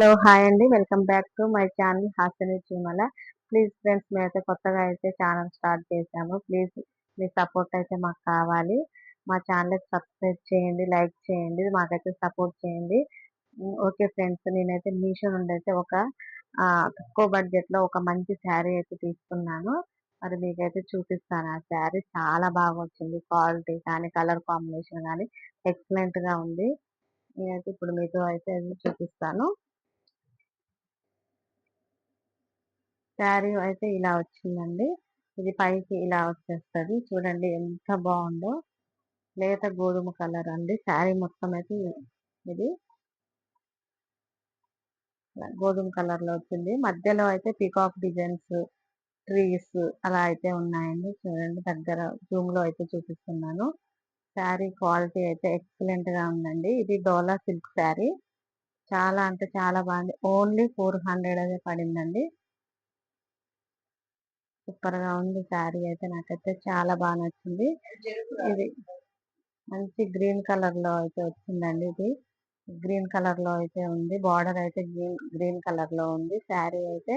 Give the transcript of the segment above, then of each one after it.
Hello hi అండి. Welcome back to my channel hostel చీమల please friends మేమైతే కొత్తగా అయితే ఛానల్ స్టార్ట్ చేశాము. ప్లీజ్ మీ సపోర్ట్ అయితే మాకు కావాలి. మా ఛానల్ సబ్స్క్రైబ్ చేయండి లైక్ చేయండి మాకైతే సపోర్ట్ చేయండి. ఓకే ఫ్రెండ్స్ నేనైతే మీషో నుండి అయితే ఒక తక్కువ బడ్జెట్లో ఒక మంచి శారీ అయితే తీసుకున్నాను. మరి మీకైతే చూపిస్తాను. ఆ శారీ చాలా బాగా వచ్చింది. క్వాలిటీ కానీ కలర్ కాంబినేషన్ కానీ ఎక్సలెంట్గా ఉంది. నేనైతే ఇప్పుడు మీతో అయితే చూపిస్తాను. శారీ అయితే ఇలా వచ్చిందండి. ఇది పైకి ఇలా వచ్చేస్తుంది. చూడండి ఎంత బాగుందో. లేత గోధుమ కలర్ అండి. శారీ మొత్తం అయితే ఇది. గోధుమ కలర్లో వచ్చింది. మధ్యలో అయితే పికాక్ డిజైన్స్ ట్రీస్ అలా అయితే ఉన్నాయండి. చూడండి దగ్గర జూమ్లో అయితే చూపిస్తున్నాను. శారీ క్వాలిటీ అయితే ఎక్సలెంట్గా ఉందండి. ఇది డోలా సిల్క్ శారీ. చాలా అంటే చాలా బాగుంది. ఓన్లీ ఫోర్ హండ్రెడ్ అదే పడిందండి. సూపర్గా ఉంది శారీ అయితే నాకైతే చాలా బాగా నచ్చింది. ఇది మంచి గ్రీన్ కలర్లో అయితే వచ్చిందండి ఇది. గ్రీన్ కలర్లో అయితే ఉంది. బార్డర్ అయితే గ్రీన్ గ్రీన్ కలర్లో ఉంది. శారీ అయితే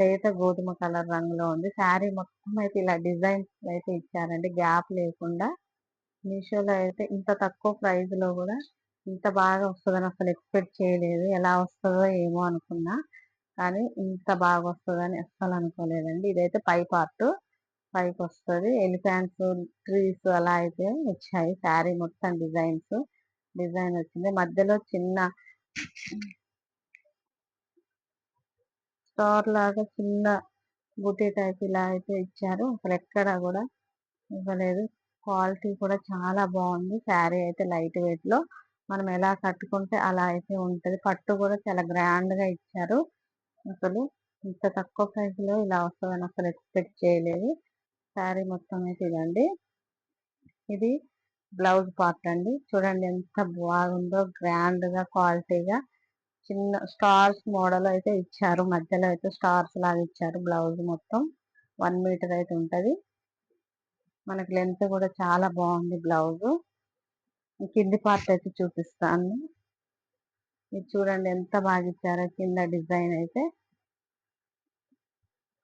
లేత గోధుమ కలర్ రంగులో ఉంది. శారీ మొత్తం అయితే ఇలా డిజైన్స్ అయితే ఇచ్చారండి. గ్యాప్ లేకుండా మీషోలో అయితే ఇంత తక్కువ ప్రైస్లో కూడా ఇంత బాగా వస్తుందని అసలు ఎక్స్పెక్ట్ చేయలేదు. ఎలా వస్తుందో ఏమో అనుకున్నా. కానీ ఇంత బాగా వస్తుందని అస్సలు అనుకోలేదండి ఇదైతే పై పార్ట్. పైకి వస్తుంది ఎలిఫాంట్స్ ట్రీస్ అలా అయితే వచ్చాయి. శారీ మొత్తం డిజైన్స్. డిజైన్ వచ్చింది. మధ్యలో చిన్న స్టార్ లాగా చిన్న బుటీ టైప్ ఇలా అయితే ఇచ్చారు. అసలు ఎక్కడ కూడా ఇవ్వలేదు. క్వాలిటీ కూడా చాలా బాగుంది. శారీ అయితే లైట్ వెయిట్లో మనం ఎలా కట్టుకుంటే అలా అయితే ఉంటది. పట్టు కూడా చాలా గ్రాండ్గా ఇచ్చారు. అసలు ఇంత తక్కువ ప్రైస్లో ఇలా వస్తుందని అసలు ఎక్స్పెక్ట్ చేయలేదు. శారీ మొత్తం అయితే ఇదండి. ఇది బ్లౌజ్ పార్ట్ అండి. చూడండి ఎంత బాగుందో గ్రాండ్గా క్వాలిటీగా. చిన్న స్టార్స్ మోడల్ అయితే ఇచ్చారు. మధ్యలో అయితే స్టార్స్ లాగా ఇచ్చారు బ్లౌజ్ మొత్తం. వన్ మీటర్ అయితే ఉంటది. మనకి లెంత్ కూడా చాలా బాగుంది బ్లౌజ్. కింది పార్ట్ అయితే చూపిస్తాను. ఇది చూడండి ఎంత బాగా ఇచ్చారో. కింద డిజైన్ అయితే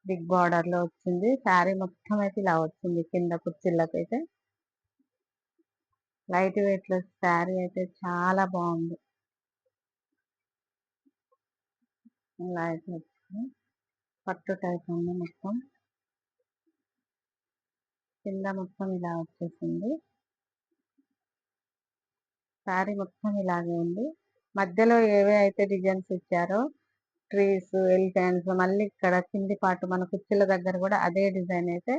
బిగ్ బార్డర్లో వచ్చింది. శారీ మొత్తం అయితే ఇలా వచ్చింది. కింద కుర్చీలకు అయితే లైట్ వెయిట్లో శారీ అయితే చాలా బాగుంది. ఇలా అయితే వచ్చింది. పట్టు టైప్ ఉంది మొత్తం. కింద మొత్తం ఇలా వచ్చేసింది. శారీ మొత్తం ఇలాగే ఉంది. మధ్యలో ఏవే అయితే డిజైన్స్ ఇచ్చారో ట్రీస్ ఎలిఫెంట్స్ మళ్ళీ ఇక్కడ కింది పాటు మన కుర్చీల దగ్గర కూడా అదే డిజైన్ అయితే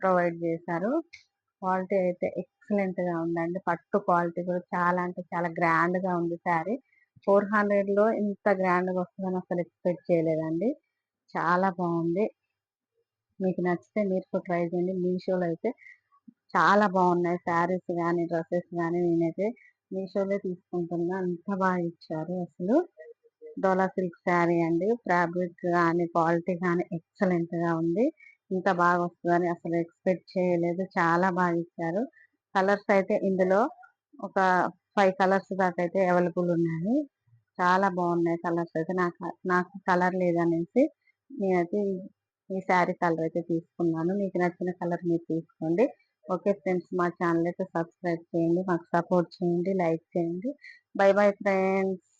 ప్రొవైడ్ చేశారు. క్వాలిటీ అయితే ఎక్సలెంట్గా ఉందండి. పట్టు క్వాలిటీ కూడా చాలా అంటే చాలా గ్రాండ్గా ఉంది శారీ. ఫోర్ హండ్రెడ్లో ఇంత గ్రాండ్గా వస్తుందని అసలు ఎక్స్పెక్ట్ చేయలేదండి. చాలా బాగుంది. మీకు నచ్చితే మీరు ట్రై చేయండి. మీషోలో అయితే చాలా బాగున్నాయి. శారీస్ కానీ డ్రెస్సెస్ కానీ నేనైతే మీషోలో తీసుకుంటున్నా అంత బాగా ఇచ్చారు అసలు. డోలా సిల్క్ శారీ అండి. ఫ్యాబ్రిక్ కానీ క్వాలిటీ కానీ ఎక్సలెంట్గా ఉంది. ఇంత బాగా వస్తుందని అసలు ఎక్స్పెక్ట్ చేయలేదు. చాలా బాగా ఇచ్చారు. కలర్స్ అయితే ఇందులో ఒక ఫైవ్ కలర్స్ దాకా అయితే అవైలబుల్ ఉన్నాయి. చాలా బాగున్నాయి కలర్స్ అయితే. నాకు నాకు కలర్ లేదనేసి నేనైతే ఈ శారీ కలర్ అయితే తీసుకున్నాను. మీకు నచ్చిన కలర్ మీరు తీసుకోండి. ఓకే ఫ్రెండ్స్ మా ఛానల్ అయితే సబ్స్క్రైబ్ చేయండి మాకు సపోర్ట్ చేయండి లైక్ చేయండి. Bye bye friends.